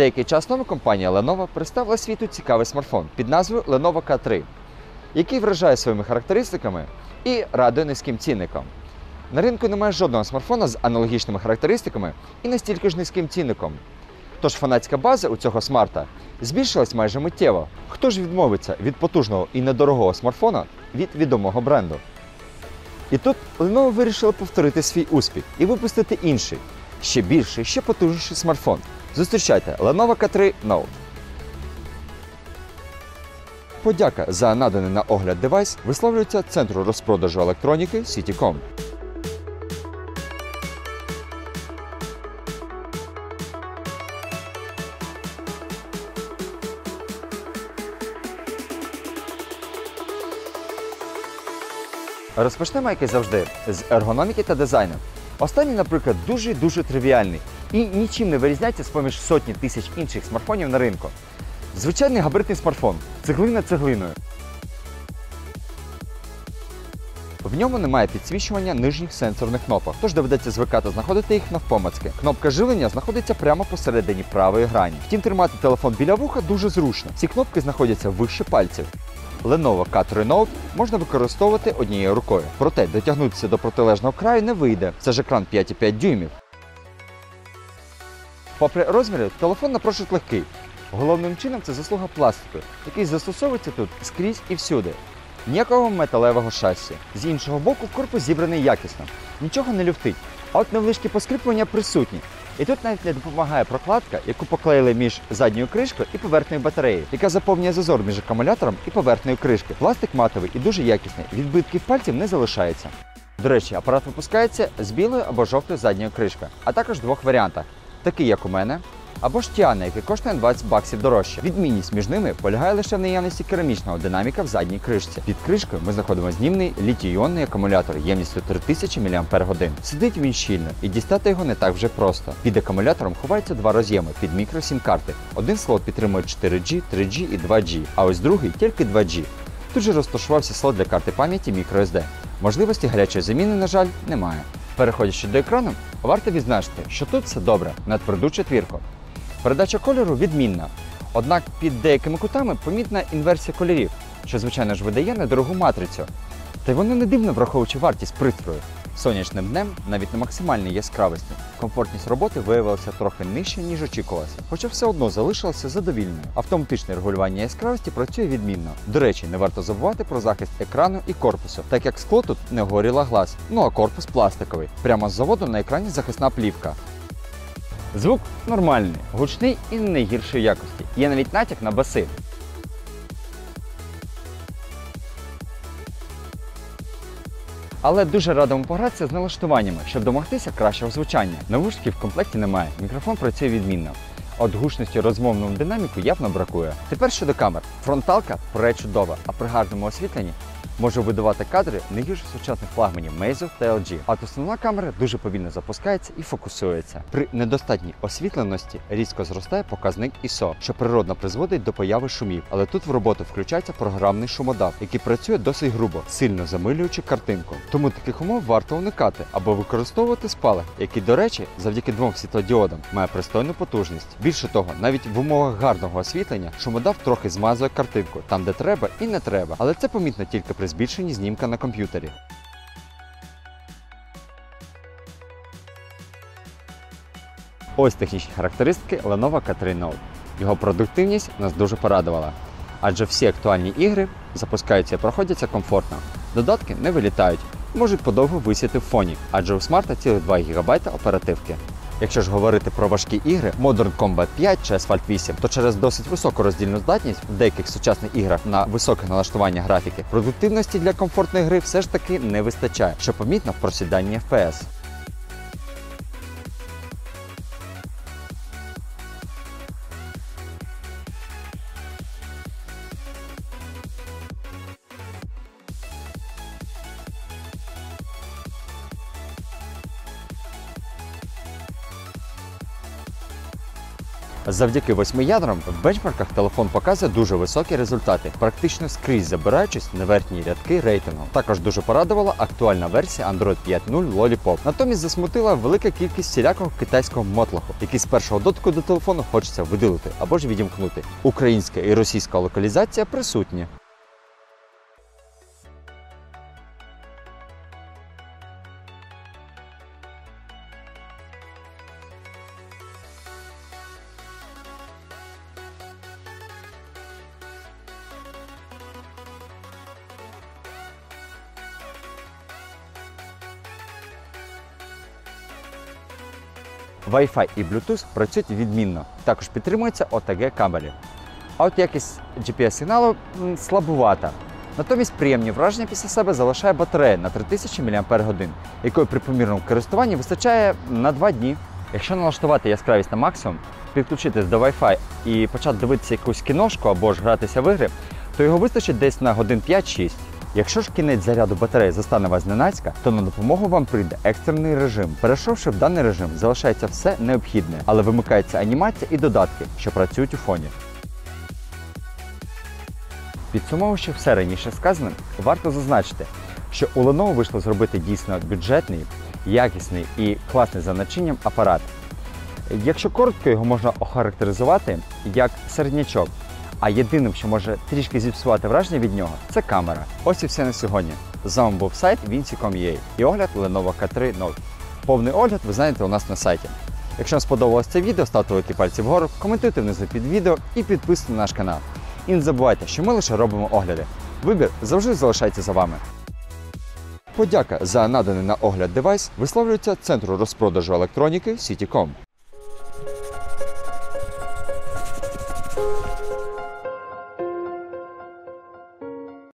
Деякий час тому компанія Lenovo представила світу цікавий смартфон під назвою Lenovo K3, який вражає своїми характеристиками і радує низьким цінником. На ринку немає жодного смартфона з аналогічними характеристиками і настільки ж низьким цінником. Тож фанатська база у цього смарта збільшилась майже миттєво. Хто ж відмовиться від потужного і недорогого смартфона від відомого бренду? І тут Lenovo вирішили повторити свій успіх і випустити інший, ще більший, ще потужніший смартфон. Зустрічайте Lenovo K3 Note. Подяка за наданий на огляд девайс висловлюється Центру розпродажу електроніки Citycom. Розпочнемо, як і завжди, з ергономіки та дизайну. Останній, наприклад, дуже дуже тривіальний і нічим не вирізняється з поміж сотні тисяч інших смартфонів на ринку. Звичайний габаритний смартфон, цеглина цеглиною. В ньому немає підсвічування нижніх сенсорних кнопок, тож доведеться звикати знаходити їх навпомацьки. Кнопка живлення знаходиться прямо посередині правої грані. Втім, тримати телефон біля вуха дуже зручно. Ці кнопки знаходяться вище пальців. Lenovo K3 Note можна використовувати однією рукою. Проте дотягнутися до протилежного краю не вийде. Це ж екран 5,5 дюймів. Попри розміри, телефон напрочуд легкий. Головним чином це заслуга пластику, який застосовується тут скрізь і всюди. Ніякого металевого шасі. З іншого боку, корпус зібраний якісно. Нічого не люфтить. А от невеличкі поскрипування присутні. І тут навіть не допомагає прокладка, яку поклеїли між задньою кришкою і поверхнею батареї, яка заповнює зазор між акумулятором і поверхнею кришки. Пластик матовий і дуже якісний. Відбитків пальців не залишається. До речі, апарат випускається з білою або жовтою задньою кришкою, а також в двох варіантах: такий, як у мене, або ж Тіана, який коштує 20 баксів дорожче. Відмінність між ними полягає лише в наявності керамічного динаміка в задній кришці. Під кришкою ми знаходимо знімний літій-іонний акумулятор ємністю 3000 мАч. Сидить він щільно і дістати його не так вже просто. Під акумулятором ховаються два роз'єми під мікро-сім карти. Один слот підтримує 4G, 3G і 2G, а ось другий тільки 2G. Тут же розташувався слот для карти пам'яті microSD. Можливості гарячої заміни, на жаль, немає. Переходячи до екрану, варто відзначити, що тут все добре, надпроду четвірку. Передача кольору відмінна. Однак під деякими кутами помітна інверсія кольорів, що, звичайно ж, видає недорогу матрицю. Та й воно не дивно враховуючи вартість пристрою. Сонячним днем, навіть на максимальній яскравості, комфортність роботи виявилася трохи нижче, ніж очікувалося, хоча все одно залишилося задовільною. Автоматичне регулювання яскравості працює відмінно. До речі, не варто забувати про захист екрану і корпусу, так як скло тут не горіла глаз, ну а корпус пластиковий. Прямо з заводу на екрані захисна плівка. Звук нормальний, гучний і не найгіршої якості. Є навіть натяк на баси. Але дуже радимо погратися з налаштуваннями, щоб домогтися кращого звучання. Навушників в комплекті немає, мікрофон працює відмінно. От гучності розмовному динаміку явно бракує. Тепер щодо камер. Фронталка пречудова, а при гарному освітленні може видавати кадри не гірше сучасних флагманів Meizu та LG. А основна камера дуже повільно запускається і фокусується. При недостатній освітленості різко зростає показник ISO, що природно призводить до появи шумів. Але тут в роботу включається програмний шумодав, який працює досить грубо, сильно замилюючи картинку. Тому таких умов варто уникати або використовувати спалах, який, до речі, завдяки двом світлодіодам має пристойну потужність. Більше того, навіть в умовах гарного освітлення шумодав трохи змазує картинку там, де треба і не треба, але це помітно тільки при збільшенні знімка на комп'ютері. Ось технічні характеристики Lenovo K3 Note. Його продуктивність нас дуже порадувала, адже всі актуальні ігри запускаються і проходяться комфортно. Додатки не вилітають, можуть подовго висіти в фоні, адже у смарта цілих 2 ГБ оперативки. Якщо ж говорити про важкі ігри, Modern Combat 5 чи Asphalt 8, то через досить високу роздільну здатність в деяких сучасних іграх на високе налаштування графіки продуктивності для комфортної гри все ж таки не вистачає, що помітно в просіданні FPS. Завдяки восьми ядрам в бенчмарках телефон показує дуже високі результати, практично скрізь забираючись на верхні рядки рейтингу. Також дуже порадувала актуальна версія Android 5.0 Lollipop. Натомість засмутила велика кількість всілякого китайського мотлаху, який з першого дотику до телефону хочеться видалити або ж відімкнути. Українська і російська локалізація присутні. Wi-Fi і Bluetooth працюють відмінно. Також підтримується OTG кабелі. А от якість GPS-сигналу слабувата. Натомість приємні враження після себе залишає батарея на 3000 мАч, якої при помірному користуванні вистачає на 2 дні. Якщо налаштувати яскравість на максимум, підключитись до Wi-Fi і почати дивитися якусь кіношку або ж гратися в ігри, то його вистачить десь на годин 5-6. Якщо ж кінець заряду батареї застане вас зненацька, то на допомогу вам прийде екстрений режим. Перейшовши в даний режим, залишається все необхідне, але вимикається анімація і додатки, що працюють у фоні. Підсумовуючи все раніше сказане, варто зазначити, що у Lenovo вийшло зробити дійсно бюджетний, якісний і класний за начинням апарат. Якщо коротко, його можна охарактеризувати як середнячок. А єдиним, що може трішки зіпсувати враження від нього, це камера. Ось і все на сьогодні. З вами був сайт Vinci.com.ua і огляд Lenovo K3 Note. Повний огляд ви знайдете у нас на сайті. Якщо вам сподобалось це відео, ставте великі пальці вгору, коментуйте внизу під відео і підписуйтесь на наш канал. І не забувайте, що ми лише робимо огляди. Вибір завжди залишається за вами. Подяка за наданий на огляд девайс висловлюється Центру розпродажу електроніки Сітіком.